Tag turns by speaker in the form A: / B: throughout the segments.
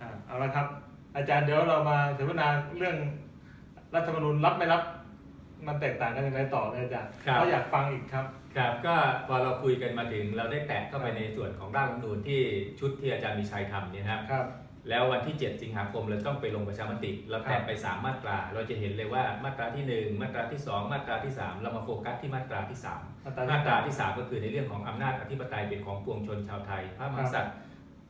A: อ่าเอาละครับ อาจารย์เดี๋ยวเรามาเสวนาเรื่องรัฐธรรมนูญรับไม่รับ มันแตกต่างกันยังไงต่อเลยอาจารย์
B: ครับ
A: เราอยากฟังอีกครับ
B: ครับก็พอเราคุยกันมาถึงเราได้แตะเข้าไปในส่วนของร่างรัฐธรรมนูญที่ชุดที่อาจารย์มีชัยทำเนี่ยนะครับ
A: ครับ
B: แล้ววันที่ 7 สิงหาคมเราต้องไปลงประชามติเรา
A: ครั
B: แตะ
A: บ
B: ไป 3 มาตรา เราจะเห็นเลยว่ามาตราที่1 มาตราที่ 2 มาตราที่ 3 เรามาโฟกัสที่มาตราที่ 3
A: มาตรา
B: มาตราที่ 3 ก็คือในเรื่องของอำนาจอธิปไตยเป็นของปวงชนชาวไทย พระมหากษัตริย์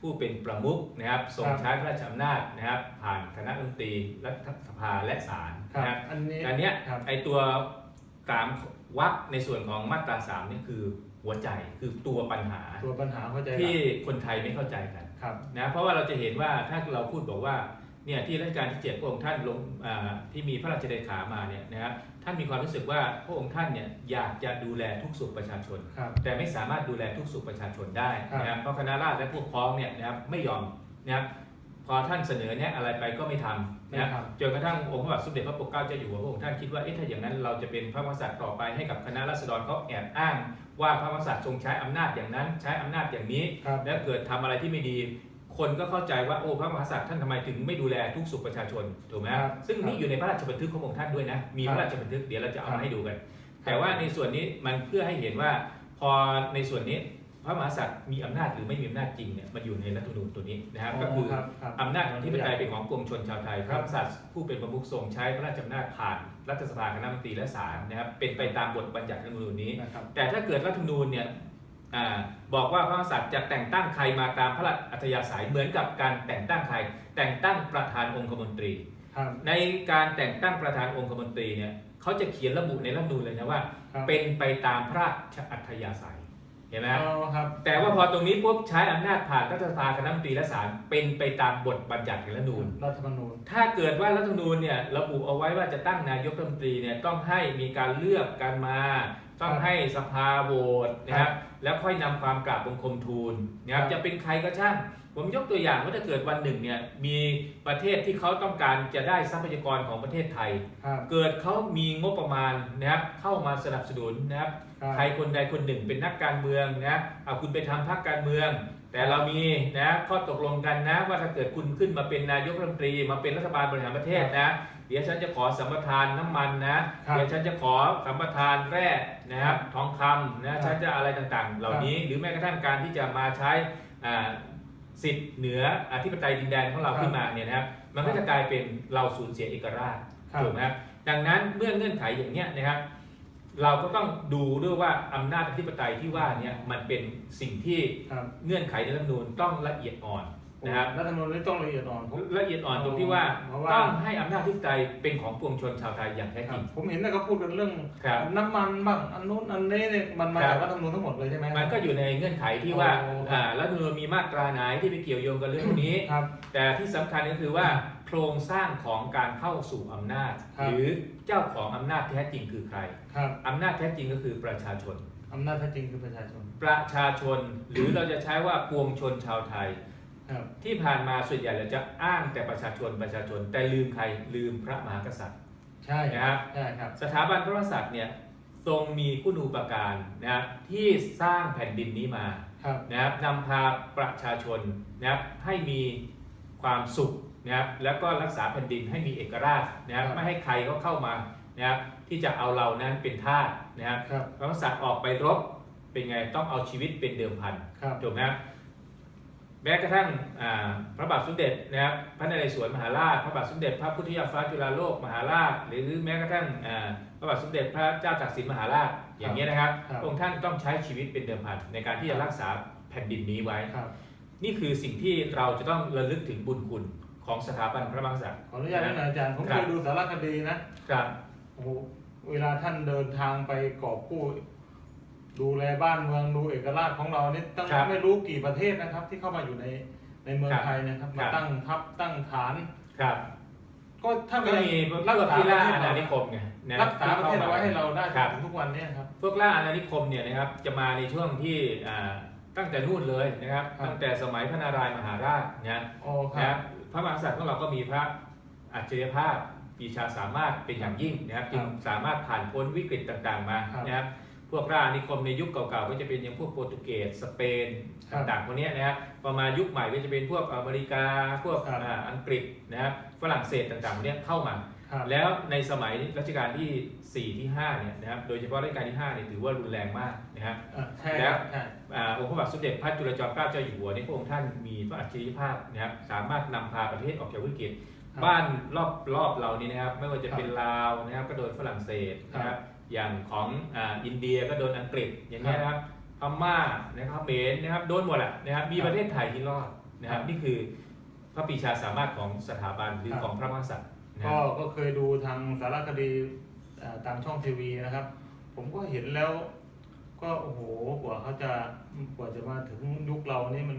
B: ผู้เป็นประมุขนะครับทรง
A: ครับ
B: ใช้พระราชอำนาจนะครับ ผ่านคณะรัฐมนตรีรัฐสภาและศาล
A: ครับ
B: นะครับ
A: อันนี้
B: อันเนี้ย
A: ครับ
B: ไอตัวกามวักในส่วนของมาตรา3เนี่ยคือหัวใจคือตัวปัญหา
A: ตัวปัญหาเข้าใจ
B: ที่คนไทยไม่เข้าใจกัน
A: ครับ
B: นะเพราะว่าเราจะเห็นว่าถ้าเราพูดบอกว่าเนี่ยที่รัชกาลที่เจ็ดพระองค์ท่านลงอ่าที่มีพระราชเลขามาเนี่ยนะครับ ท่านมีความรู้สึกว่าพระองค์ท่านเนี่ยอยากจะดูแลทุกสุขประชาชน
A: ครับ
B: แต่ไม่สามารถดูแลทุกสุขประชาชนได้
A: ครับ
B: นะครับเพราะคณะราษฎรและพวกพ้องเนี่ยนะครับไม่ยอมนะครับพอท่านเสนอเนี่ยอะไรไปก็ไม่ทำนะครับ
A: ครับ
B: จนกระทั่งองค์พระบาทสมเด็จพระปกเกล้าเจ้าอยู่หัวพระองค์ท่านคิดว่าเอ๊ะถ้าอย่างนั้นเราจะเป็นพระมหากษัตริย์ต่อไปให้กับคณะราษฎรเขาแอบอ้าง ว่าพระมหากษัตริย์ทรงใช้อำนาจอย่างนั้น ใช้อำนาจอย่างนี้
A: ครับ
B: แล้วเกิดทำอะไรที่ไม่ดี คนก็เข้าใจว่าโอ้พระมหากษัตริย์ท่านทำไมถึงไม่ดูแลทุกสุขประชาชนถูกไหม
A: ครับ
B: ซึ่งนี่อยู่ในพระราชบันทึกขององค์ท่านด้วยนะมี
A: ครับ
B: พระราชบันทึกเดี๋ยวเราจะเอา
A: ครับ
B: มาให้ดูกัน แต่ว่าในส่วนนี้มันเพื่อให้เห็นว่า พอในส่วนนี้พระมหากษัตริย์มีอำนาจหรือไม่มีอำนาจจริงเนี่ยมันอยู่ในรัฐธรรมนูญตัวนี้นะครับก็คือ
A: ครับครับ
B: อำนาจของที่ปไตยเป็นของปวงชนชาวไทยพ
A: ครั
B: ระ
A: บ
B: มหากษัตริย์ผู้เป็นประมุขทรงใช้พระราชอำนาจผ่านรัฐสภาคณะรัฐมนตรีและศาลนะครับเป็นไปตามบทบัญญัติรัฐธรรมนูญนี้
A: นะครับ
B: แต่ถ้าเกิดรัฐธรรมนูญเนี่ยอา บอกว่าพระมหากษัตริย์จะแต่งตั้งใครมาตามพระราชอัธยาศัยเหมือนกับการแต่งตั้งใคร แต่งตั้งประธานองคมนตรี
A: ครับ
B: ในการแต่งตั้งประธานองคมนตรีเนี่ยเขาจะเขียนระบุในรัฐธรรมนูญเลยนะว่า
A: ครับ
B: เป็นไปตามพระราชอัธยาศัยเห็นไหมครับ
A: เอาครับ
B: แต่ว่าพอตรงนี้ปุ๊บใช้อำนาจผ่านรัฐสภาคณะรัฐมนตรีและศาลเป็นไปตามบทบัญญัติของรัฐธรรมนูญ
A: รัฐธรรมนูญ
B: ถ้าเกิดว่ารัฐธรรมนูญเนี่ยระบุเอาไว้ว่าจะตั้งนายกรัฐมนตรีเนี่ยต้องให้มีการเลือกกันมา ต้องให้สภาโหวตนะครับแล้วค่อยนำความกราบบังคมทูลนะครับ
A: ครับ
B: จะเป็นใครก็ช่าง ผมยกตัวอย่างว่าถ้าเกิดวันหนึ่งเนี่ยมีประเทศที่เขาต้องการจะได้ทรัพยากรของประเทศไทย
A: ครับ
B: เกิดเขามีงบประมาณนะครับเข้ามาสนับสนุนนะครับ
A: ครับ
B: ใครคนใดคนหนึ่งเป็นนักการเมืองนะเอาคุณไปทำพรรคการเมือง แต่เรามีนะข้อตกลงกันนะว่าถ้าเกิดคุณขึ้นมาเป็นนายกรัฐมนตรีมาเป็นรัฐบาลบริหารประเทศนะเดี๋ยวฉันจะขอสัมปทานน้ำมันนะ
A: ครับ
B: เดี๋ยวฉันจะขอสัมปทานแร่ นะครับทองคำ
A: ครั
B: นะ
A: บ
B: ฉันจะอะไรต่างๆ เหล่านี้หรือแม้กระทั่งการที่จะมาใช้อ่าสิทธิ์เหนืออธิปไตยดินแดนของเรา
A: ครับ
B: ขึ้นมาเนี่ยนะครับมันก็จะกลายเป็นเราสูญเสียเอกราช
A: ครับ
B: ถูกไหมครับดังนั้นเมื่อเงื่อนไขอย่างเนี้ยนะครับเราก็ต้องดูด้วยว่าอำนาจอธิปไตยที่ว่าเนี่ยมันเป็นสิ่งที่
A: ครับ
B: เงื่อนไขในรัฐธรรมนูญต้องละเอียดอ่อน นะครับ
A: รัฐธรรมนูญนี่ต้องละเอียดอ่อนผม
B: ละเอียดอ่อนตรงที่ว่า
A: เพราะว่า
B: ต้องให้อำนาจอธิปไตยเป็นของปวงชนชาวไทยอย่างแท้
A: ค
B: จ
A: รั
B: ริ
A: บ
B: ง
A: ผมเห็นนะเขาพูดกันเรื่อง
B: ครับ
A: น้ำมันบ้างอันนู้นอันนี้เนี่ยมันมา
B: ครับ
A: จากรัฐธรรมนูญทั้งหมดเลยใช่ไหม
B: มันก็อยู่ในเงื่อนไขที่ว่า
A: โอ้
B: อ่ารัฐธรรมนูญมีมาตราไหนที่ไปเกี่ยวโยงกับเรื่องพวกนี้
A: ครับ
B: แต่ที่สำคัญก็คือว่าโครงสร้างของการเข้าสู่อำนาจ
A: ครับ
B: หรือเจ้าของอำนาจแท้จริงคือใคร
A: ครับ
B: อำนาจแท้จริงก็คือประชาชน
A: อำนาจแท้จริงคือประชาชน
B: ประชาชนหรือเราจะใช้ว่าปวงชนชาวไทย
A: ครับ
B: ที่ผ่านมาส่วนใหญ่เราจะอ้างแต่ประชาชนประชาชน แต่ลืมใครลืมพระมหากษัตริย์
A: ใช่
B: นะครับ
A: ใช่ครับ
B: สถาบันพระมหากษัตริย์เนี่ยทรงมีคุณูปการนะครับที่สร้างแผ่นดินนี้มา
A: ครับ
B: นะครับนำพาประชาชนนะครับให้มีความสุขนะครับแล้วก็รักษาแผ่นดินให้มีเอกราชนะครับ
A: ครับ
B: ไม่ให้ใครเขาเข้ามานะครับที่จะเอาเรานั้นเป็นทาสนะครับ
A: ครับ
B: พระมหากษัตริย์ออกไปรบเป็นไงต้องเอาชีวิตเป็นเดิมพัน
A: ครับ
B: ถูกไหมครับ แม้กระทั่งอ่าพระบาทสมเด็จนะครับพระนเรศวรมหาราช พระบาทสมเด็จพระพุทธยาฟ้าจุฬาโลกมหาราช หรือแม้กระทั่งอ่าพระบาทสมเด็จพระเจ้าตากสินมหาราชอย่างนี้ยนะครับ
A: ครับ
B: องค์ท่านต้องใช้ชีวิตเป็นเดิมพันในการที่จะรักษาแผ่นดินนี้ไว้
A: ครับ
B: นี่คือสิ่งที่เราจะต้องระลึกถึงบุญคุณของสถาบันพระมหากษัตริย์
A: ขออนุญาตนะอาจารย์ผม
B: ครั
A: เค
B: บ
A: ยดูสารคดีนะครับโอ้โหเวลาท่านเดินทางไปกอบกู้ ดูแลบ้านเมืองดูเอกราชของเรานี่ตั้ง
B: ครับ
A: ไม่รู้กี่ประเทศนะครับ ที่เข้ามาอยู่ในในเมือง
B: ครับ
A: ไทยนะครับ
B: ครั
A: มา
B: บ
A: ตั้งทัพตั้งฐาน
B: ครับ
A: ก็ท่าน
B: ก็
A: ก็ยัง
B: มีพวก
A: รักษา
B: ที่
A: ประ
B: ล่า
A: เทศ
B: อาณา
A: เรา
B: นิคมไงนะ
A: รักษาประเทศเอาไว้ให้เราได้
B: ครับ
A: ถึงทุกวันเนี้ครับ
B: พวกล่าอาณานิคมเนี่ยนะครับจะมาในช่วงที่อ่าตั้งแต่นู่นเลยนะครับ
A: ครับ
B: ตั้งแต่สมัยพระนารายณ์มหาราชนะ
A: โอ้ค
B: นะค
A: รั
B: รั
A: บบ
B: พระมหากษัตริย์ของเราก็มีพระอัจฉริยภาพปีชาสามารถเป็นอย่างยิ่งนะครับ
A: ครับ
B: จึงสามารถผ่านพ้นวิกฤตต่างๆมา
A: ครับ
B: นะครับ พวกราชอาณานิคมในยุคเก่าๆก็จะเป็นอย่างพวกโปรตุเกสสเปน
A: ครับ
B: ต่างๆพวกเนี้ยนะครับพอมายุคใหม่ก็จะเป็นพวกอเมริกาพวก
A: ครับ
B: อ่าอังกฤษนะครับฝรั่งเศสต่างๆพวกเนี้ยเข้ามา
A: ครับ
B: แล้วในสมัยรัชกาลที่4ที่5เนี่ยนะครับโดยเฉพาะรัชกาลที่5เนี่ยถือว่ารุนแรงมากนะครับ
A: อะใช่
B: แล้
A: ควรับใช่
B: อ่าองค์พระบาทสมเด็จพระจุลจอมเกล้าเจ้าอยู่หัวในพระองค์ท่านมีพระอัจฉริยภาพนะครับสามารถนำพาประเทศออกจากวิกฤต
A: ครับ
B: บ้านรอบรอบเรานี่นะครับไม่ว่าจะ
A: ครับ
B: เป็นลาวนะครับก็โดนฝรั่งเศสนะค
A: ครั
B: รับบ อย่างของอ่าอินเดียก็โดนอังกฤษอย่างเงี้ยนะครับพม่านะครับเขมรนะครับโดนหมดแหละนะครับมี
A: ครับ
B: ประเทศไทยที่รอดนะครับ
A: ครับ
B: นี่คือพระปรีชาสามารถของสถาบันหรือ
A: ครับ
B: ของพระมหากษัตริย์นะค
A: ก็
B: รับ
A: ก็เคยดูทางสารคดีอ่าตามช่องทีวีนะครับ ผมก็เห็นแล้วก็โอ้โหกว่าเขาจะกว่าจะมาถึงยุคเรานี่มัน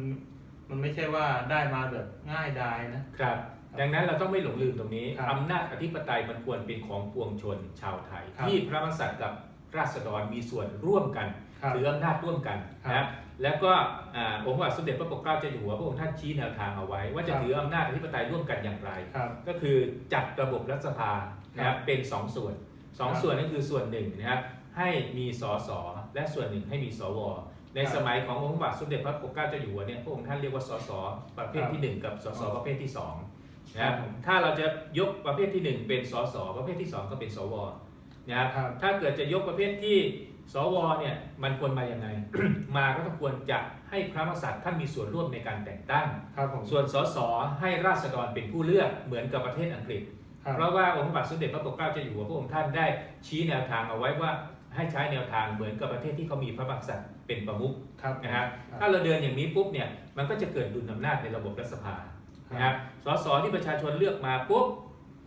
A: มันไม่ใช่ว่าได้มาแบบง่ายดายนะ
B: ครับ ดังนั้นเราต้องไม่หลงลืมตรงนี้
A: ครับ
B: อำนาจอธิปไตยมันควรเป็นของปวงชนชาวไทย
A: ครับ
B: ที่พระมหากษัตริย์กับราษฎรมีส่วนร่วมกัน
A: ครับ
B: ถืออำนาจร่วมกัน
A: ครับ
B: นะครับแล้วก็อ่าองค์พระบาทสมเด็จพระปกเกล้าเจ้าอยู่หัวพระองค์ท่านชี้แนวทางเอาไว้ ว่าจะ
A: ครับ
B: ถืออำนาจอธิปไตยร่วมกันอย่างไร
A: ครับ
B: ก็คือจัดระบบรัฐสภานะครับเป็นสองส่วนสอง
A: ครับ
B: ส่วนนั่นคือส่วนหนึ่งนะครับให้มีสสและส่วนหนึ่งให้มีสว ใน
A: ครับ
B: สมัยขององค์พระบาทสมเด็จพระปกเกล้าเจ้าอยู่หัวเนี่ยพระองค์ท่านเรียกว่าสสประเภท
A: ครับ
B: ที่หนึ่งกับสสประเภทที่สอง
A: ค
B: นะ
A: รั
B: ครับบถ้าเราจะยกประเภทที่หนึ่งเป็นสสประเภทที่สองก็เป็นสวนะครับ
A: ครับ
B: ถ้าเกิดจะยกประเภทที่สวเนี่ยมันควรมาอย่างไง มาก็ต้องควรจะให้พระมหากษัตริย์ท่านมีส่วนร่วมในการแต่งตั้ง
A: ครับผม
B: ส่วนสสให้ราษฎรเป็นผู้เลือกเหมือนกับประเทศอังกฤษ
A: ครับ
B: เพราะว่าองค์พระบาทสมเด็จพระปกเกล้าเจ้าอยู่หัวพระองค์ท่านได้ชี้แนวทางเอาไว้ว่าให้ใช้แนวทางเหมือนกับประเทศที่เขามีพระมหากษัตริย์เป็นประมุข
A: ครับ
B: นะครับ
A: ค
B: ถ้า
A: รับ
B: เราเดินอย่างนี้ปุ๊บเนี่ยมันก็จะเกิดดุลอำนาจในระบบรัฐสภา นะครับสสที่ประชาชนเลือกมาปุ๊บ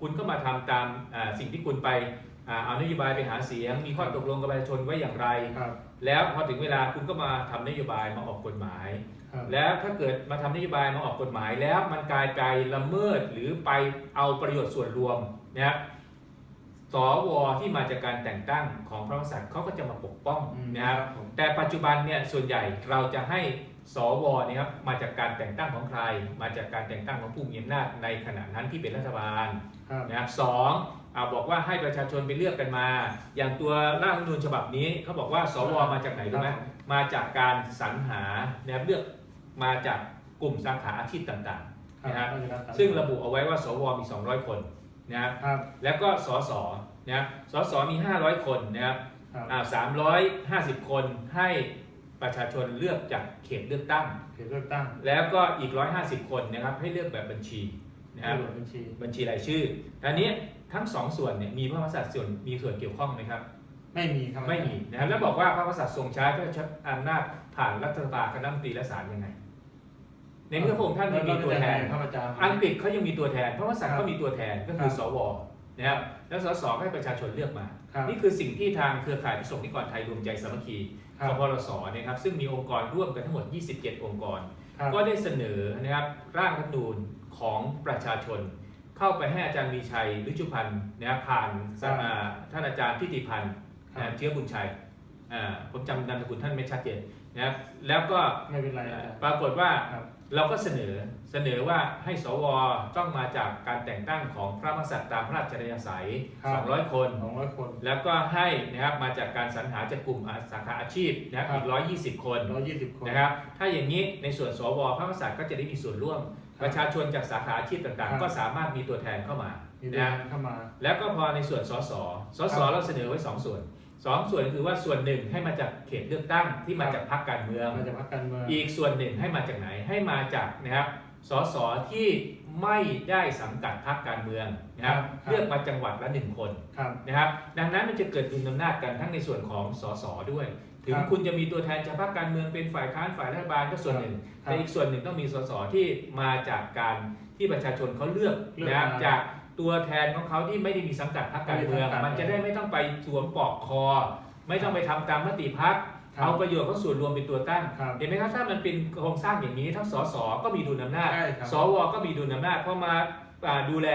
B: คุณก็มาทำตามอ่าสิ่งที่คุณไปอ่าเอานโยบายไปหาเสียง มีข้อตกลงกับประชาชนไว้อย่างไร
A: ครับ
B: แล้วพอถึงเวลาคุณก็มาทำนโยบายมาออกกฎหมาย
A: ครับ
B: แล้วถ้าเกิดมาทำนโยบายมาออกกฎหมาย แล้วมันกลายไปละเมิดหรือไปเอาประโยชน์ส่วนรวมนะครับสวที่มาจากการแต่งตั้งของพระมหากษัตริย์เขาก็จะมาปกป้อง
A: อืม
B: นะครับ
A: ผม
B: แต่ปัจจุบันเนี่ยส่วนใหญ่เราจะให้ สวเนี่ยครับมาจากการแต่งตั้งของใคร มาจากการแต่งตั้งของผู้มีอำนาจในขณะนั้นที่เป็นรัฐบาล
A: ครับ
B: นะครับสองเอาบอกว่าให้ประชาชนไปเลือกกันมา อย่างตัวร่างรัฐธรรมนูญฉบับนี้เขาบอกว่าสวมาจากไหนรู้ไหม
A: ครับผม
B: มาจากการสรรหานะครับเลือกมาจากกลุ่มสาขาอาชีพต่างๆนะครับ
A: ครับ
B: ซึ่งระบุเอาไว้ว่า สวมี 200 คนนะครับ
A: ครับ
B: แล้วก็สสนะครับสสมี 500 คนนะครับ
A: ครับ
B: อ่า350คนให้ ประชาชนเลือกจากเขตเลือกตั้ง
A: เขตเลือกตั้ง
B: แล้วก็อีก 150 คนนะครับให้เลือกแบบบัญชีนะครับ
A: ผู้ตรวจบัญชี
B: บัญชีรายชื่อทีนี้ทั้งสองส่วนเนี่ยมีพระมหากษัตริย์ส่วนมีส่วนเกี่ยวข้องไหมครับ
A: ไม่มีครับ
B: ไม่มีนะครับแล้วบอกว่าพระมหากษัตริย์ทรงใช้พระราชอำนาจผ่านรัฐสภาคณะรัฐมนตรีและศาลยังไง ในเมื่อพระองค์ท่านไม่มีตัวแทน
A: ครับอาจารย์
B: อังกฤษเขายังมีตัวแทนพระมหากษัตริย์
A: ครับ
B: เขามีตัวแทนก็คือ
A: ครับ
B: สวนะครับแล้วสสให้ประชาชนเลือกมา
A: ครับ
B: นี่คือสิ่งที่ทางเครือข่ายประสงค์นิกรไทยรวมใจสามัคคี
A: ครับ
B: กพรสเนี่ยครับซึ่งมีองค์กรร่วมกันทั้งหมด 27 องค์กร
A: ครับ
B: ก็ได้เสนอนะครับร่างรัฐธรรมนูญของประชาชน เข้าไปให้อาจารย์มีชัยฤชุพันธ์นะครับผ่าน
A: ครับ
B: อ่าท่านอาจารย์ทิติพันธ์
A: ครับ
B: นะเชื้อบุญชัยอ่าผมจำนามสกุลท่านไม่ชัดเจนนะครับแล้วก็
A: ไม่เป็นไรอาจารย์
B: ปรากฏว่า
A: ครับ
B: เราก็เสนอ เสนอว่าให้สวต้องมาจากการแต่งตั้งของพระมหากษัตริย์ตามพระราชอัธยาศัย
A: ครับ
B: 200 คน
A: สองร้อยคน
B: แล้วก็ให้นะครับมาจากการสรรหาจากกลุ่มอาสาขาอาชีพนะครับ
A: ครับ
B: อีก 120 คน
A: ร้อยยี่สิบคน
B: นะครับ ถ้าอย่างนี้ในส่วนสวพระมหากษัตริย์ก็จะได้มีส่วนร่วม
A: ครับ
B: ประชาชนจากสาขาอาชีพต่าง
A: ครับ
B: ๆ ก็สามารถมีตัวแทนเข้ามา
A: มี
B: นะ
A: เดินเข้ามา
B: แล้วก็พอในส่วนสสสส
A: ครับ
B: เราเสนอไว้สองส่วนสองส่วนคือว่าส่วนหนึ่งให้มาจากเขตเลือกตั้งที่มา
A: ครับ
B: จากพรรคการเมือง
A: มาจากพรรคการเมือง
B: อีกส่วนหนึ่งให้มาจากไหนให้มาจากนะครับ สสที่ไม่ได้สังกัดพรรคการเมืองนะครับ
A: ครับ
B: เลือกมาจังหวัดละหนึ่งคน
A: ครับ
B: นะครับดังนั้นมันจะเกิดดุลอำนาจกันทั้งในส่วนของสสด้วย ถึง
A: ครับ
B: คุณจะมีตัวแทนจากพรรคการเมืองเป็นฝ่ายค้านฝ่ายรัฐบาลก็ส่วนหนึ่ง
A: ครับ
B: แต่อีกส่วนหนึ่งต้องมีสสที่มาจากการที่ประชาชนเขาเลือก
A: เลือก
B: นะครับ
A: มา
B: จากตัวแทนของเขาที่ไม่ได้มีสังกัดพรรคการเมือง
A: ไม่ได้สังกัด
B: มันจะได้ไม่ต้องไปสวมปลอกคอ ไม่ต้องไปทำตามมติพัก
A: ค รับ
B: เอาประโยชน์ของส่วนรวมเป็นตัวตั้ง
A: ครับ
B: เห็นไหมครับถ้ามันเป็นโครงสร้างอย่างนี้ทั้งสสก็มีดุลอำนาจ
A: ใช่ครับ
B: สวก็มีดุลอำนาจเข้ามาอ่าดูแล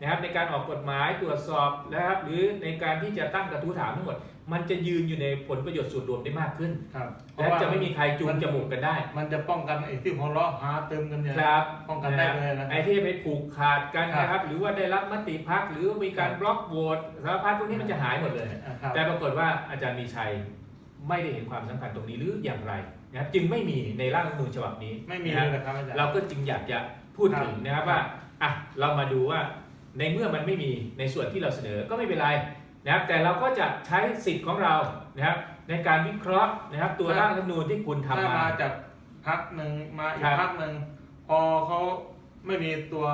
B: นะครับในการออกกฎหมายตรวจสอบนะครับหรือในการที่จะตั้งกระทู้ถามทั้งหมด มันจะยืนอยู่ในผลประโยชน์ส่วนรวมได้มากขึ้น
A: ครับ
B: และจะไม่มีใครจูงจมูกกันได้
A: มันจะป้องกันไอ้ที่หัวเราะหาเติมกันอย่าง
B: ครับ
A: ป้องกันได้เลยนะ
B: ไอ้ที่ไปผูกขาดกัน
A: ครับ
B: นะครับ หรือว่าได้รับมติพักหรือมีการบล็อกโหวตสารพัดพวกนี้มันจะหายหมดเลย
A: อ่าครับ
B: แต่ปรากฏว่าอาจารย์มีชัย ไม่ได้เห็นความสำคัญตรงนี้หรืออย่างไรนะครับจึงไม่มีในร่างรัฐธรรมนูญฉบับนี้
A: ไม่มี
B: นะ
A: เล
B: ครับ
A: ยนะครับอาจารย์
B: เราก็จึงอยากจะพูดถึงนะครับว่าอะเรามาดูว่าในเมื่อมันไม่มีในส่วนที่เราเสนอก็ไม่เป็นไรนะครับแต่เราก็จะใช้สิทธิ์ของเรานะครับในการวิเคราะห์นะครับ ตัวร่างรัฐธรรมนูญที่คุณทำ
A: ถ้า
B: มา
A: มา จากพักหนึ่งมาอี
B: ครั
A: ก
B: บ
A: พักหนึ่งพอเขาไม่มีตัว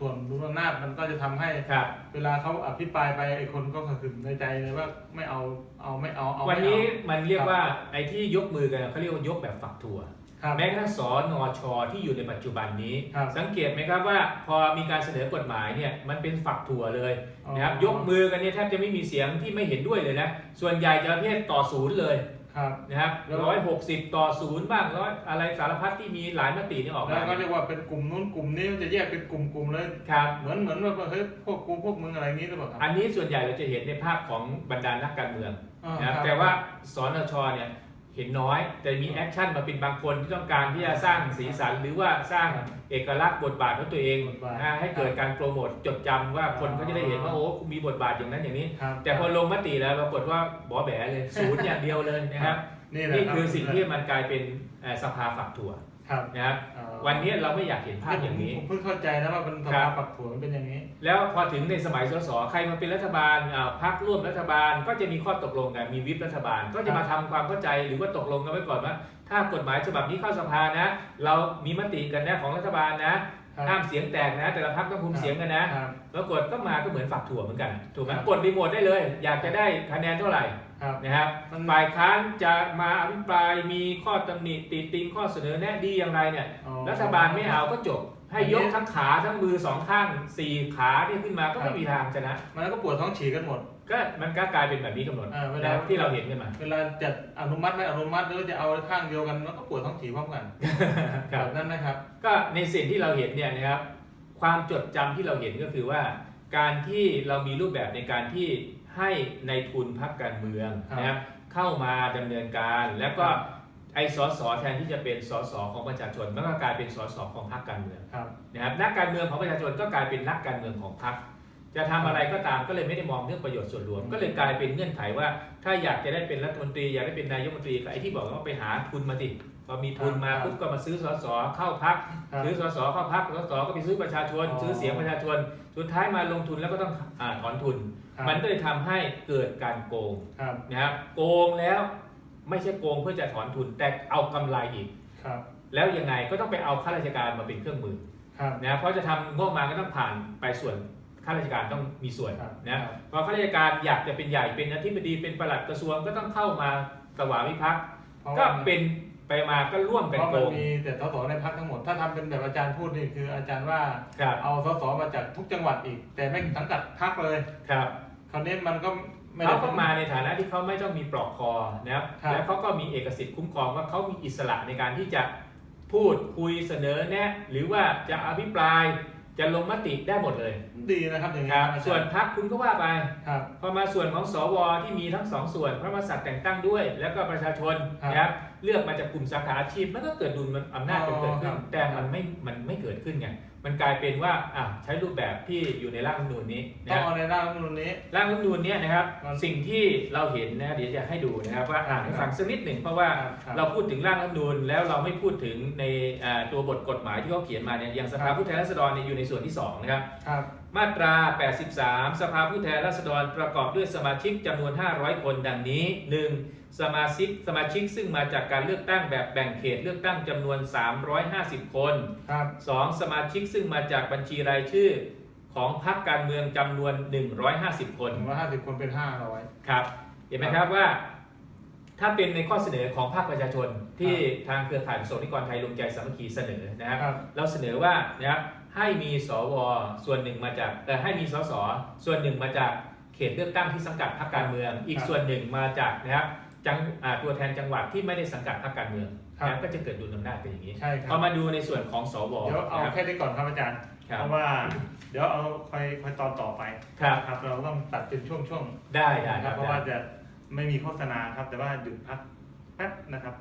A: ถ่วงดุลอำนาจมันก็จะทำให้
B: ครับ
A: เวลาเขาอภิปรายไปไอ้คนก็ขึมในใจเลยว่าไม่เอาเอาไม่เอาเอา
B: วัน
A: ไม่
B: นี้
A: เอา
B: มันเรียก
A: ครับ
B: ว่าไอ้ที่ยกมือกันเขาเรียกว่ายกแบบฝักถั่ว
A: ครับ
B: แม้กระทั่งสอนอชอที่อยู่ในปัจจุบันนี้
A: ครับ
B: สังเกตไหมครับว่าพอมีการเสนอกฎหมายเนี่ยมันเป็นฝักถั่วเลย
A: อ๋อ
B: นะครับยกมือกันเนี่ยแทบจะไม่มีเสียงที่ไม่เห็นด้วยเลยนะส่วนใหญ่จะประเภทต่อศูนย์เลย
A: ครับ
B: นะครับ
A: แล้ว
B: ร้อยหกสิบต่อศูนย์บ้างร้อยอะไรสารพัดที่มีหลายมตินี่ออก
A: แล้ว
B: มา
A: ก็เรียกว่าเป็นกลุ่มนู้นกลุ่มนี้มันจะแยกเป็นกลุ่มกลุ่มๆเลย
B: ครับ
A: เหมือนเหมือนว่าเฮ้ยพวกกูพวกมึงอะไรอย่างนี้หรือเปล่าครับ
B: อันนี้ส่วนใหญ่เราจะเห็นในภาพของบรรดานักการเมือง
A: อ่า
B: นะครับ
A: ครับ
B: แต่ว่าสนชเนี่ย เห็นน้อย แต่มีแอคชั่นมาเป็นบางคนที่ต้องการที่จะสร้างสีสันหรือว่าสร้างเอกลักษณ์บทบาทของตัวเอง
A: บทบาท
B: นะให้เกิดการโปรโมทจดจำว่าคนเขาจะได้เห็นว่าโอ้มีบทบาทอย่างนั้นอย่างนี้
A: ครับ
B: แต่พอลงมติแล้วปรากฏว่าบอแบเลยศูนย์อย่างเดียวเลยนะครับ
A: นี่แหละ
B: นี่
A: รับ
B: คือสิ่งที่มันกลายเป็นเอ่อสภาฝักถั่ว
A: ครับ
B: นะครับ
A: เอ่อ
B: วันนี้เราไม่อยากเห็นภาพอย่างนี้
A: ผมเพิ่งเข้าใจนะว่าเป็นส
B: ครั
A: ภา
B: บ
A: ปักถั่วมันเป็นอย่างนี้
B: แล้วพอถึงในสมัยสสใครมาเป็นรัฐบาลอ่าพรรคร่วมรัฐบาลก็จะมีข้อตกลงกันมีวิปรัฐบาล ก็จะมาทำความเข้าใจหรือว่าตกลงกันไว้ก่อนว่า ถ้ากฎหมายฉบับนี้เข้าสภานะ เรามีมติกันนะของรัฐบาลนะครับ ห้ามเสียงแตกนะ แต่ละพรรคต้องคุมเสียงกันนะครับปรากฏก็มาก็เหมือนฝักถั่วเหมือนกันถูกไหม
A: ครับ
B: กดรีโมทได้เลย อยากจะได้คะแนนเท่าไหร่
A: ครับ
B: นะครับ
A: มัน
B: ฝ่ายค้านจะมาอภิปรายมีข้อตำหนิติติงข้อเสนอแนะดีอย่างไรเนี่ย
A: อ๋อ
B: รัฐบาลไม่เอาก็จบ ให้ยกทั้งขาทั้งมือสองข้างสี่ขาที่ขึ้นมาก็ไม่มีทางชนะ
A: มันก็ปวดท้องฉี่กันหมด
B: ก็มันก็กลายเป็นแบบนี้กำหนด
A: อ่าเวลา
B: นะที่เราเห็นกันมา
A: เวลาจัดอนุมัติไม่อนุมัติหรือจะเอาข้างเดียวกันมันก็ปวดท้องฉี่พร้อมกัน
B: ครับ
A: แบบนั้นนะครับ
B: ก็ในสิ่งที่เราเห็นเนี่ยนะครับ ความจดจำที่เราเห็นก็คือว่า การที่เรามีรูปแบบในการที่ให้ในทุนพักการเมือง
A: ครับ
B: นะครับเข้ามาดำเนินการ แล้วก็ไอ้สสแทนที่จะเป็นสสของประชาชนมันก็กลายเป็นสสของพรรคการเมือง
A: ครับ
B: นะครับนักการเมืองของประชาชนก็กลายเป็นนักการเมืองของพรรค จะทำอะไรก็ตามก็เลยไม่ได้มองเรื่องประโยชน์ส่วนรวม ก็เลยกลายเป็นเงื่อนไขว่า ถ้าอยากจะได้เป็นรัฐมนตรีอยากได้เป็นนายกรัฐมนตรีก็ไอ้ที่บอกว่าไปหาทุนมาดิพอมีทุนมา
A: ครับ
B: ปุ๊บก็มาซื้อสสเข้าพัก
A: ครับ
B: ซื้อสสเข้าพักสสก็ไปซื้อประชาชน
A: อ๋อ
B: ซื้อเสียงประชาชน สุดท้ายมาลงทุนแล้วก็ต้องอาถอนทุน
A: ครับ
B: มันก็เลยทำให้เกิดการโกง
A: ครับ
B: นะครับโกงแล้วไม่ใช่โกงเพื่อจะถอนทุนแต่เอากำไรอีก
A: ครับ
B: แล้วยังไงก็ต้องไปเอาข้าราชการมาเป็นเครื่องมือ
A: ครับ
B: นะเพราะจะทำงบประมาณก็ต้องผ่านไปส่วน ข้าราชการต้องมีส่วน
A: ครับ
B: นะครับพอข้าราชการอยากจะเป็นใหญ่เป็นอธิบดีเป็นปลัดกระทรวงก็ต้องเข้ามาสวามิภักดิ์
A: เพราะ
B: ก็
A: ว่า
B: เป็นไปมาก็ร่วม
A: เพ
B: กัน
A: ราะ
B: โก
A: มัน
B: ง
A: มีแต่สสในพักทั้งหมด ถ้าทำเป็นแบบอาจารย์พูดนี่คืออาจารย์ว่า
B: ครับ
A: เอาสสมาจากทุกจังหวัดอีก แต่ไม่สังกัดพักเลย
B: ครับ
A: คราวนี้มันก็ไม่ได้
B: เขาก็มาในฐานะที่เขาไม่ต้องมีปลอกคอนะครับ
A: ครับ
B: แล้วเขาก็มีเอกสิทธิ์คุ้มครองว่าเขามีอิสระในการที่จะพูดคุยเสนอแนะ หรือว่าจะอภิปรายจะลงมติได้หมดเลย
A: ดีนะครับอย่าง
B: ค
A: นี้
B: รับ
A: อาจารย์
B: ส่วนพักคุณก็ว่าไป
A: ครับ
B: พอมาส่วนของสวที่มีทั้งสองส่วนพระมหากษัตริย์แต่งตั้งด้วย แล้วก็ประชาชน
A: ครับ
B: นะครับเลือกมาจากกลุ่มสาขาอาชีพมันก็เกิดดุลอำนาจกันเกิดขึ้
A: อ๋
B: น
A: อครับ
B: แต่มันไม่มันไม่เกิดขึ้นไงมันกลายเป็นว่าอะใช้รูปแบบที่อยู่ในร่างรัฐธรรมนูญนี้นะ
A: ต้
B: ค
A: อง
B: รับ
A: เอาในร่างรัฐธรรมนูญนี้
B: ร่างรัฐธรรมนูญเนี่ยนะครับ
A: ครับ
B: สิ่งที่เราเห็นนะเดี๋ยวจะให้ดูนะครับว่าอ่านให้ฟังสักนิดหนึ่งเพราะว่า
A: ครับ
B: เราพูดถึงร่างรัฐธรรมนูญแล้วเราไม่พูดถึงในอ่าตัวบทกฎหมายที่เขาเขียนมาเนี่ยอย่างสภาผู้แทนราษฎรเนี่ยอยู่ในส่วนที่สองนะครับ
A: ครับ
B: มาตรา 83 สภาผู้แทนราษฎรประกอบด้วยสมาชิกจำนวน 500 คนดังนี้ 1. สมาชิกสมาชิกซึ่งมาจากการเลือกตั้งแบบแบ่งเขตเลือกตั้งจำนวน 350 คน
A: ครับ
B: 2. สมาชิกซึ่งมาจากบัญชีรายชื่อของพรรคการเมืองจำนวน 150 คน
A: ถึงว่าห้าสิบคนเป็นห้าร้อย
B: ครับ เห็นไหมครับว่า ถ้าเป็นในข้อเสนอของภาคประชาชนที่ทางเครือข่ายประสงค์นิกรไทยรวมใจสามัคคีเสนอนะครับ
A: ครับ
B: เราเสนอว่านะครับ ให้มีสวส่วนหนึ่งมาจากเอ่อให้มีสสส่วนหนึ่งมาจากเขตเลือกตั้งที่สังกัดพรรคการเมือง อีก
A: ครับ
B: ส่วนหนึ่งมาจากนะครับจังอ่าตัวแทนจังหวัดที่ไม่ได้สังกัดพรรคการเมือง
A: ครับ
B: นะก็จะเกิดดุลอำนาจเป็นอย่างนี้
A: ใช่ค
B: พ
A: รั
B: อบมาดูในส่วนของสว
A: เดี๋ยวเอา
B: นะครับ
A: แค่นี้ก่อนครับอาจารย์
B: ครับ
A: เพราะว่าเดี๋ยวเอาค่อยค่อยตอนต่อไป
B: ครับ
A: ครับ เราต้องตัดเป็นช่วงๆ
B: ได้ได้
A: นะ
B: ค
A: ค
B: รั
A: รั
B: บบ
A: เพราะว่าจะไม่มีโฆษณาครับแต่ว่าหยุดพักแป๊บนะครับ